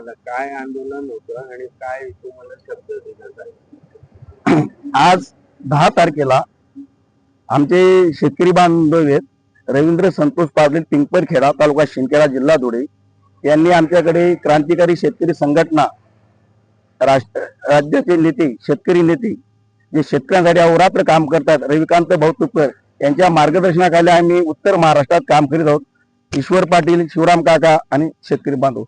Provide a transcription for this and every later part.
काय आंदोलन होतं आणि काय तुम्हाला शब्द देण्यात आले आज दहा तारखेला आमचे शेतकरी बांधव आहेत रवींद्र संतोष पाटील पिंपरखेडा तालुका शिंदखेडा जिल्हा धुळे. यांनी आमच्याकडे क्रांतिकारी शेतकरी संघटना राष्ट्र राज्याचे नेते शेतकरी नेते जे शेतकऱ्यांसाठी अहोरात्र काम करतात रविकांत भाऊ यांच्या मार्गदर्शनाखाली आम्ही उत्तर महाराष्ट्रात काम करीत आहोत. ईश्वर पाटील शिवराम काका आणि शेतकरी बांधव.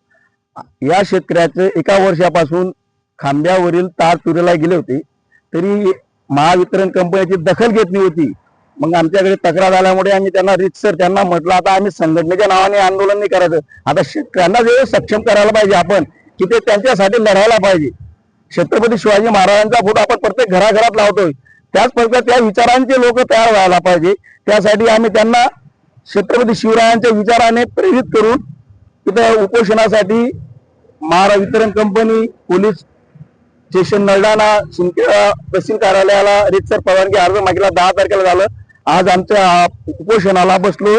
या शेतकऱ्याचे एका वर्षापासून खांब्यावरील तार चुरीला गेले होते. तरी महावितरण कंपनीची दखल घेतली होती. मग आमच्याकडे तक्रार आल्यामुळे आम्ही त्यांना रितसर त्यांना म्हटलं आता आम्ही संघटनेच्या नावाने आंदोलन नाही करायचं. आता शेतकऱ्यांना जे सक्षम करायला पाहिजे आपण की ते त्यांच्यासाठी लढायला पाहिजे. छत्रपती शिवाजी महाराजांचा फोटो आपण प्रत्येक घराघरात लावतोय. त्याच प्रकारे त्या विचारांचे लोक तयार व्हायला पाहिजे. त्यासाठी आम्ही त्यांना छत्रपती शिवरायांच्या विचाराने प्रेरित करून तिथं उपोषणासाठी महारा वितरण company police station Nardana Shindkheda तहसील कार्यालयाला रितसर परवानगी अर्ज मागितला. दहा तारखेला झालं. आज आमच्या उपोषणाला बसलो.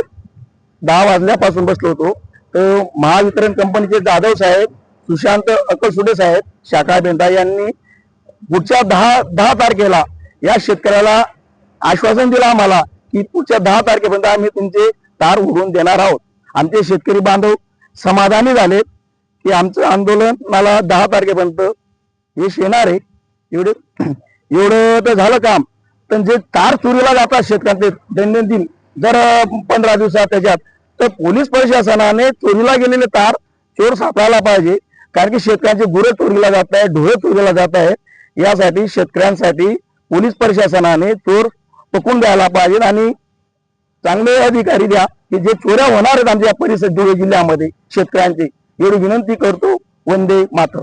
दहा वाजल्यापासून बसलो होतो. तर महावितरण कंपनीचे जाधव साहेब सुशांत अकलसुडे साहेब शाखा बेंदा यांनी पुढच्या दहा दहा तारखेला या शेतकऱ्याला आश्वासन दिलं आम्हाला की पुढच्या दहा तारखेपर्यंत आम्ही तुमचे तार उडवून देणार आहोत. आमचे शेतकरी बांधव समाधानी झालेत. की आमचं आंदोलन मला दहा तारखेपर्यंत यश येणार आहे. एवढे एवढं तर झालं काम. पण जे तार चोरीला जातात शेतकऱ्यांचे दैनंदिन जर पंधरा दिवसात त्याच्यात तर पोलीस प्रशासनाने चोरीला गेलेले तार चोर सापडायला पाहिजे. कारण की शेतकऱ्यांचे गुरं चोरीला जात आहे ढोळे चोरीला जात आहे यासाठी शेतकऱ्यांसाठी पोलीस प्रशासनाने चोर पकडून द्यायला पाहिजे आणि चांगले अधिकारी द्या की जे चोऱ्या होणार आहेत आमच्या परिसर धुळे जिल्ह्यामध्ये शेतकऱ्यांचे. एवढी विनंती करतो. वंदे मात्र